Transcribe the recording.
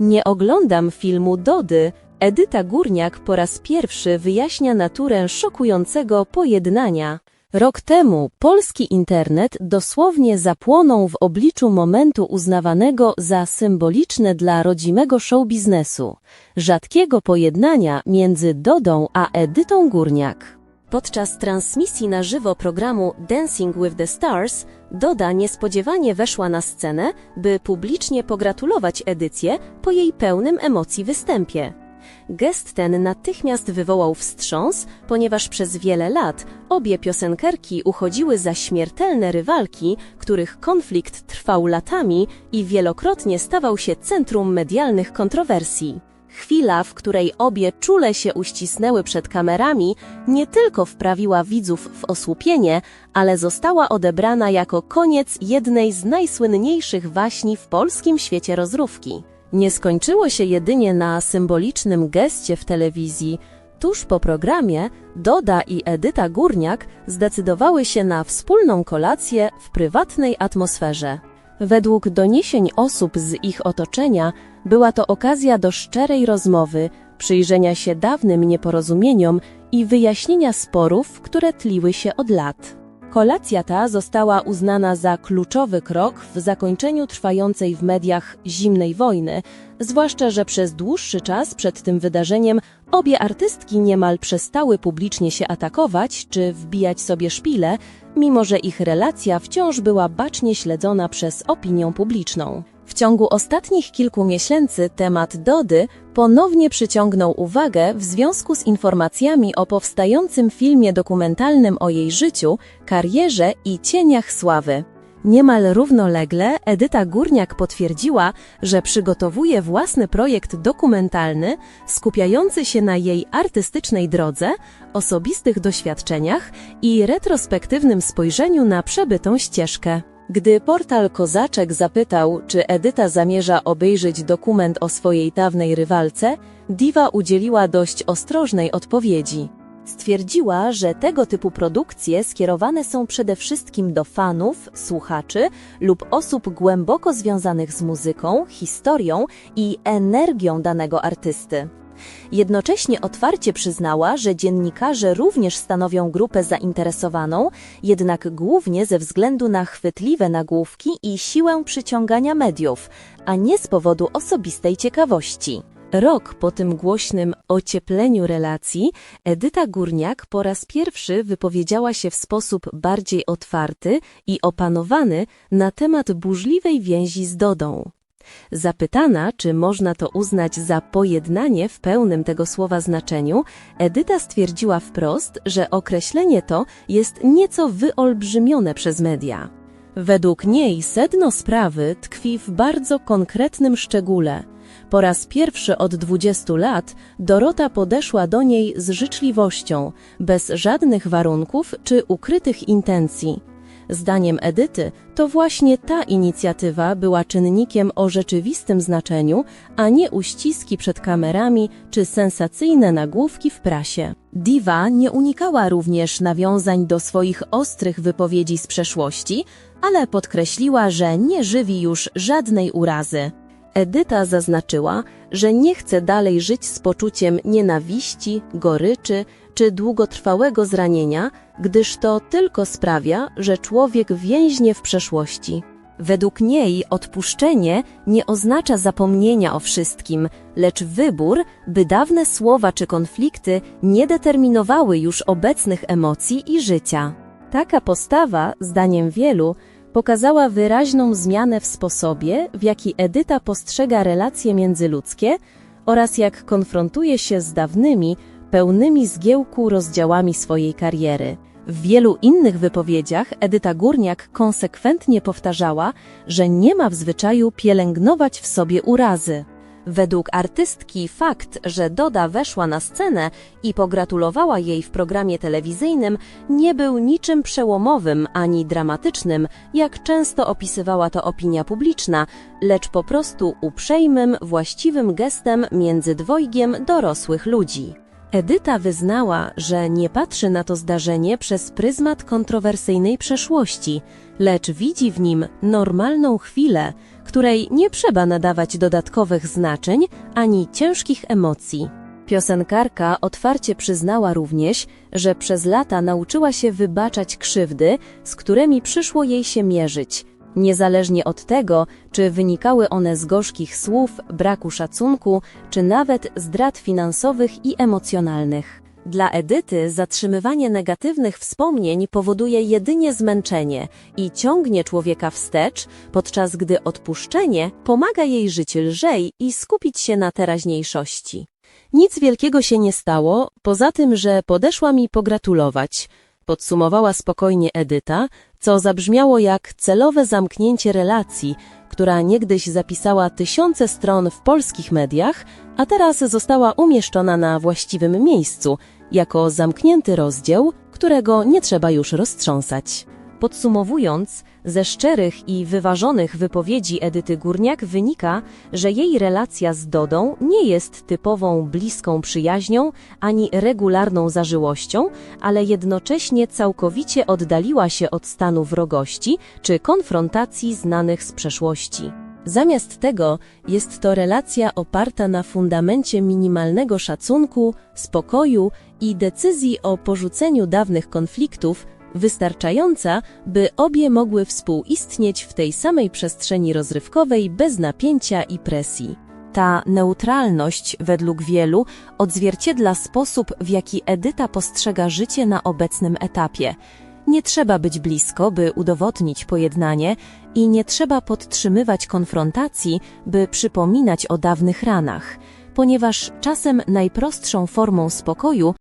Nie oglądam filmu Dody. Edyta Górniak po raz pierwszy wyjaśnia naturę szokującego pojednania. Rok temu polski internet dosłownie zapłonął w obliczu momentu uznawanego za symboliczne dla rodzimego show biznesu, rzadkiego pojednania między Dodą a Edytą Górniak. Podczas transmisji na żywo programu Dancing with the Stars, Doda niespodziewanie weszła na scenę, by publicznie pogratulować Edycję po jej pełnym emocji występie. Gest ten natychmiast wywołał wstrząs, ponieważ przez wiele lat obie piosenkerki uchodziły za śmiertelne rywalki, których konflikt trwał latami i wielokrotnie stawał się centrum medialnych kontrowersji. Chwila, w której obie czule się uścisnęły przed kamerami, nie tylko wprawiła widzów w osłupienie, ale została odebrana jako koniec jednej z najsłynniejszych waśni w polskim świecie rozrywki. Nie skończyło się jedynie na symbolicznym geście w telewizji. Tuż po programie Doda i Edyta Górniak zdecydowały się na wspólną kolację w prywatnej atmosferze. Według doniesień osób z ich otoczenia była to okazja do szczerej rozmowy, przyjrzenia się dawnym nieporozumieniom i wyjaśnienia sporów, które tliły się od lat. Kolacja ta została uznana za kluczowy krok w zakończeniu trwającej w mediach zimnej wojny, zwłaszcza że przez dłuższy czas przed tym wydarzeniem obie artystki niemal przestały publicznie się atakować czy wbijać sobie szpile, mimo że ich relacja wciąż była bacznie śledzona przez opinię publiczną. W ciągu ostatnich kilku miesięcy temat Dody ponownie przyciągnął uwagę w związku z informacjami o powstającym filmie dokumentalnym o jej życiu, karierze i cieniach sławy. Niemal równolegle Edyta Górniak potwierdziła, że przygotowuje własny projekt dokumentalny skupiający się na jej artystycznej drodze, osobistych doświadczeniach i retrospektywnym spojrzeniu na przebytą ścieżkę. Gdy portal Kozaczek zapytał, czy Edyta zamierza obejrzeć dokument o swojej dawnej rywalce, Diva udzieliła dość ostrożnej odpowiedzi. Stwierdziła, że tego typu produkcje skierowane są przede wszystkim do fanów, słuchaczy lub osób głęboko związanych z muzyką, historią i energią danego artysty. Jednocześnie otwarcie przyznała, że dziennikarze również stanowią grupę zainteresowaną, jednak głównie ze względu na chwytliwe nagłówki i siłę przyciągania mediów, a nie z powodu osobistej ciekawości. Rok po tym głośnym ociepleniu relacji, Edyta Górniak po raz pierwszy wypowiedziała się w sposób bardziej otwarty i opanowany na temat burzliwej więzi z Dodą. Zapytana, czy można to uznać za pojednanie w pełnym tego słowa znaczeniu, Edyta stwierdziła wprost, że określenie to jest nieco wyolbrzymione przez media. Według niej sedno sprawy tkwi w bardzo konkretnym szczególe. Po raz pierwszy od 20 lat Dorota podeszła do niej z życzliwością, bez żadnych warunków czy ukrytych intencji. Zdaniem Edyty, to właśnie ta inicjatywa była czynnikiem o rzeczywistym znaczeniu, a nie uściski przed kamerami czy sensacyjne nagłówki w prasie. Diva nie unikała również nawiązań do swoich ostrych wypowiedzi z przeszłości, ale podkreśliła, że nie żywi już żadnej urazy. Edyta zaznaczyła, że nie chce dalej żyć z poczuciem nienawiści, goryczy czy długotrwałego zranienia, gdyż to tylko sprawia, że człowiek więźnie w przeszłości. Według niej odpuszczenie nie oznacza zapomnienia o wszystkim, lecz wybór, by dawne słowa czy konflikty nie determinowały już obecnych emocji i życia. Taka postawa, zdaniem wielu, pokazała wyraźną zmianę w sposobie, w jaki Edyta postrzega relacje międzyludzkie oraz jak konfrontuje się z dawnymi, pełnymi zgiełku rozdziałami swojej kariery. W wielu innych wypowiedziach Edyta Górniak konsekwentnie powtarzała, że nie ma w zwyczaju pielęgnować w sobie urazy. Według artystki fakt, że Doda weszła na scenę i pogratulowała jej w programie telewizyjnym, nie był niczym przełomowym ani dramatycznym, jak często opisywała to opinia publiczna, lecz po prostu uprzejmym, właściwym gestem między dwojgiem dorosłych ludzi. Edyta wyznała, że nie patrzy na to zdarzenie przez pryzmat kontrowersyjnej przeszłości, lecz widzi w nim normalną chwilę, której nie trzeba nadawać dodatkowych znaczeń ani ciężkich emocji. Piosenkarka otwarcie przyznała również, że przez lata nauczyła się wybaczać krzywdy, z którymi przyszło jej się mierzyć, niezależnie od tego, czy wynikały one z gorzkich słów, braku szacunku, czy nawet zdrad finansowych i emocjonalnych. Dla Edyty zatrzymywanie negatywnych wspomnień powoduje jedynie zmęczenie i ciągnie człowieka wstecz, podczas gdy odpuszczenie pomaga jej żyć lżej i skupić się na teraźniejszości. Nic wielkiego się nie stało, poza tym, że podeszła mi pogratulować. Podsumowała spokojnie Edyta, co zabrzmiało jak celowe zamknięcie relacji, która niegdyś zapisała tysiące stron w polskich mediach, a teraz została umieszczona na właściwym miejscu, jako zamknięty rozdział, którego nie trzeba już roztrząsać. Podsumowując, ze szczerych i wyważonych wypowiedzi Edyty Górniak wynika, że jej relacja z Dodą nie jest typową bliską przyjaźnią ani regularną zażyłością, ale jednocześnie całkowicie oddaliła się od stanu wrogości czy konfrontacji znanych z przeszłości. Zamiast tego jest to relacja oparta na fundamencie minimalnego szacunku, spokoju i decyzji o porzuceniu dawnych konfliktów, wystarczająca, by obie mogły współistnieć w tej samej przestrzeni rozrywkowej bez napięcia i presji. Ta neutralność, według wielu, odzwierciedla sposób, w jaki Edyta postrzega życie na obecnym etapie. Nie trzeba być blisko, by udowodnić pojednanie i nie trzeba podtrzymywać konfrontacji, by przypominać o dawnych ranach, ponieważ czasem najprostszą formą spokoju